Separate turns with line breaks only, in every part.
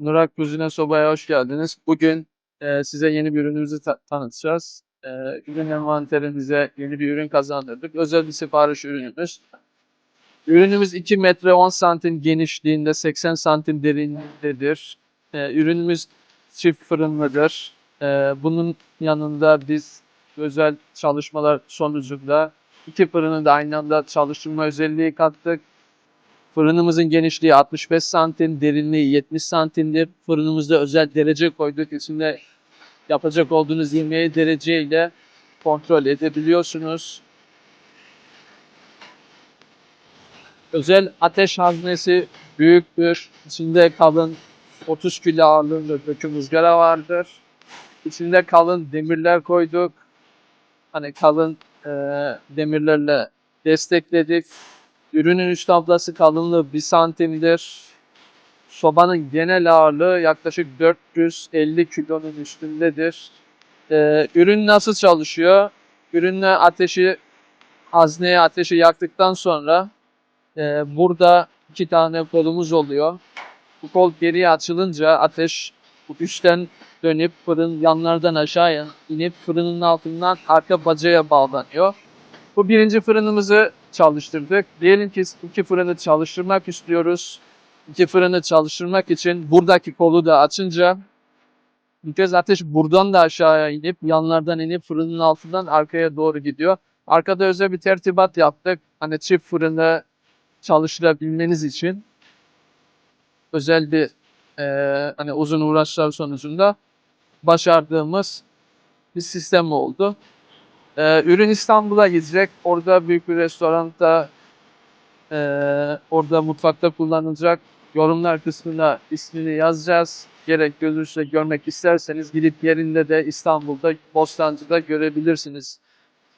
Nurak Kuzine Soba'ya hoş geldiniz. Bugün e, size yeni bir ürünümüzü ta- tanıtacağız. E, ürün envanterimize yeni bir ürün kazandırdık. Özel bir sipariş ürünümüz. Ürünümüz 2 metre 10 santim genişliğinde, 80 santim derinliğindedir. E, ürünümüz çift fırınlıdır. E, bunun yanında biz özel çalışmalar sonucunda iki fırını da aynı anda çalıştırma özelliği kattık. Fırınımızın genişliği 65 santim, derinliği 70 santimdir. Fırınımızda özel derece koyduk. İçinde yapacak olduğunuz yemeği dereceyle kontrol edebiliyorsunuz. Özel ateş haznesi büyüktür. İçinde kalın 30 kilo ağırlığında döküm ızgara vardır. İçinde kalın demirler koyduk. Hani kalın eee, demirlerle destekledik. Ürünün üst tablası kalınlığı 1 santimdir. Sobanın genel ağırlığı yaklaşık 450 kilonun üstündedir. Ee, ürün nasıl çalışıyor? Ürünle ateşi, hazneye ateşi yaktıktan sonra e, burada iki tane kolumuz oluyor. Bu kol geriye açılınca ateş üstten dönüp fırın yanlardan aşağıya inip fırının altından arka bacaya bağlanıyor. Bu birinci fırınımızı çalıştırdık. Diyelim ki iki fırını çalıştırmak istiyoruz. İki fırını çalıştırmak için buradaki kolu da açınca bir kez ateş buradan da aşağıya inip yanlardan inip fırının altından arkaya doğru gidiyor. Arkada özel bir tertibat yaptık. Hani çift fırını çalıştırabilmeniz için özel bir eee, hani uzun uğraşlar sonucunda başardığımız bir sistem oldu. Ee, ürün İstanbul'a gidecek. Orada büyük bir restoranda ee, orada mutfakta kullanılacak. Yorumlar kısmına ismini yazacağız. Gerek gözünüzle görmek isterseniz gidip yerinde de İstanbul'da Bostancı'da görebilirsiniz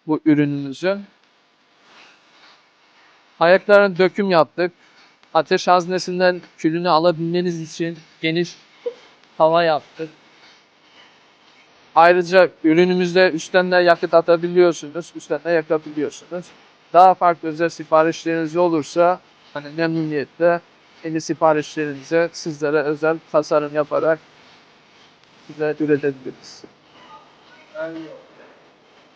bu ürünümüzü. Ayaklarına döküm yaptık. Ateş haznesinden külünü alabilmeniz için geniş hava yaptık. Ayrıca ürünümüzde üstten de yakıt atabiliyorsunuz. Üstten de yakabiliyorsunuz. Daha farklı özel siparişleriniz olursa hani memnuniyetle yeni siparişlerinize sizlere özel tasarım yaparak size üretebiliriz.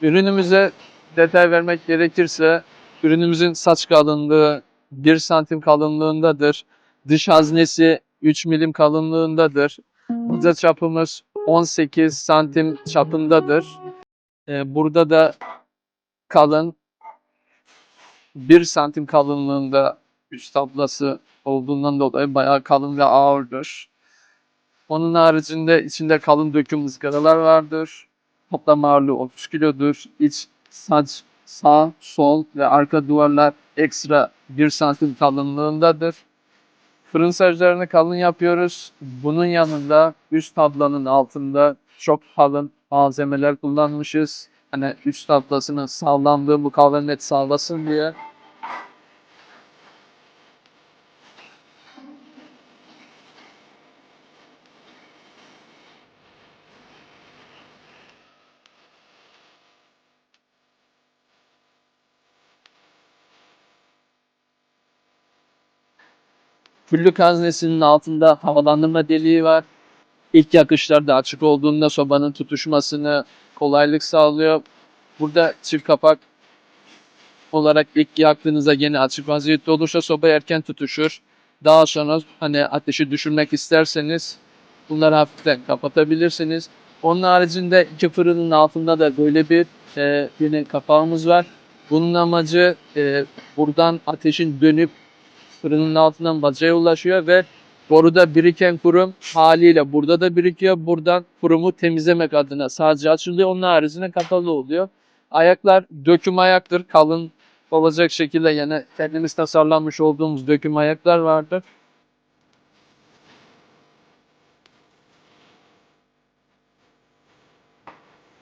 Ürünümüze detay vermek gerekirse ürünümüzün saç kalınlığı 1 santim kalınlığındadır. Dış haznesi 3 milim kalınlığındadır. Burada çapımız 18 santim çapındadır. Ee, burada da kalın 1 santim kalınlığında üst tablası olduğundan dolayı bayağı kalın ve ağırdır. Onun haricinde içinde kalın döküm ızgaralar vardır. Toplam ağırlığı 30 kilodur. İç saç, sağ, sol ve arka duvarlar ekstra 1 santim kalınlığındadır. Fırın saclarını kalın yapıyoruz. Bunun yanında üst tablanın altında çok kalın malzemeler kullanmışız. Hani üst tablasının sağlamlığı, mukavemet sağlasın diye. Küllük haznesinin altında havalandırma deliği var. İlk yakışlarda açık olduğunda sobanın tutuşmasını kolaylık sağlıyor. Burada çift kapak olarak ilk yaktığınızda gene açık vaziyette olursa soba erken tutuşur. Daha sonra hani ateşi düşürmek isterseniz bunları hafiften kapatabilirsiniz. Onun haricinde iki fırının altında da böyle bir e, yine kapağımız var. Bunun amacı e, buradan ateşin dönüp fırının altından bacaya ulaşıyor ve boruda biriken kurum haliyle burada da birikiyor. Buradan kurumu temizlemek adına sadece açılıyor. Onun haricinde kapalı oluyor. Ayaklar döküm ayaktır. Kalın olacak şekilde yani kendimiz tasarlanmış olduğumuz döküm ayaklar vardır.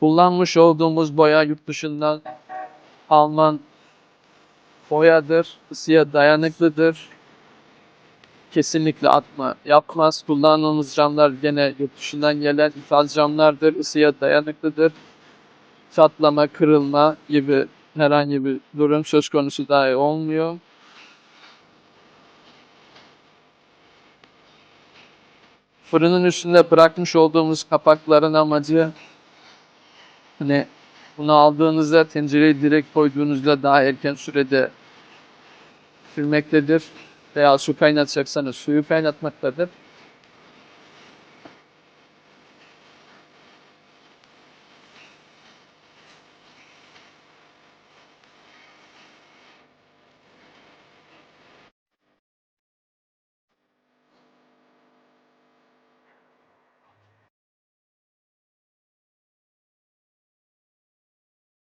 Kullanmış olduğumuz boya yurt dışından Alman boyadır. Isıya dayanıklıdır. Kesinlikle atma yapmaz. Kullandığımız camlar gene yurt dışından gelen ithal camlardır. Isıya dayanıklıdır. Çatlama, kırılma gibi herhangi bir durum söz konusu dahi olmuyor. fırının üstünde bırakmış olduğumuz kapakların amacı hani bunu aldığınızda tencereyi direkt koyduğunuzda daha erken sürede pişirmektedir. Veya su kaynatacaksanız suyu kaynatmaktadır.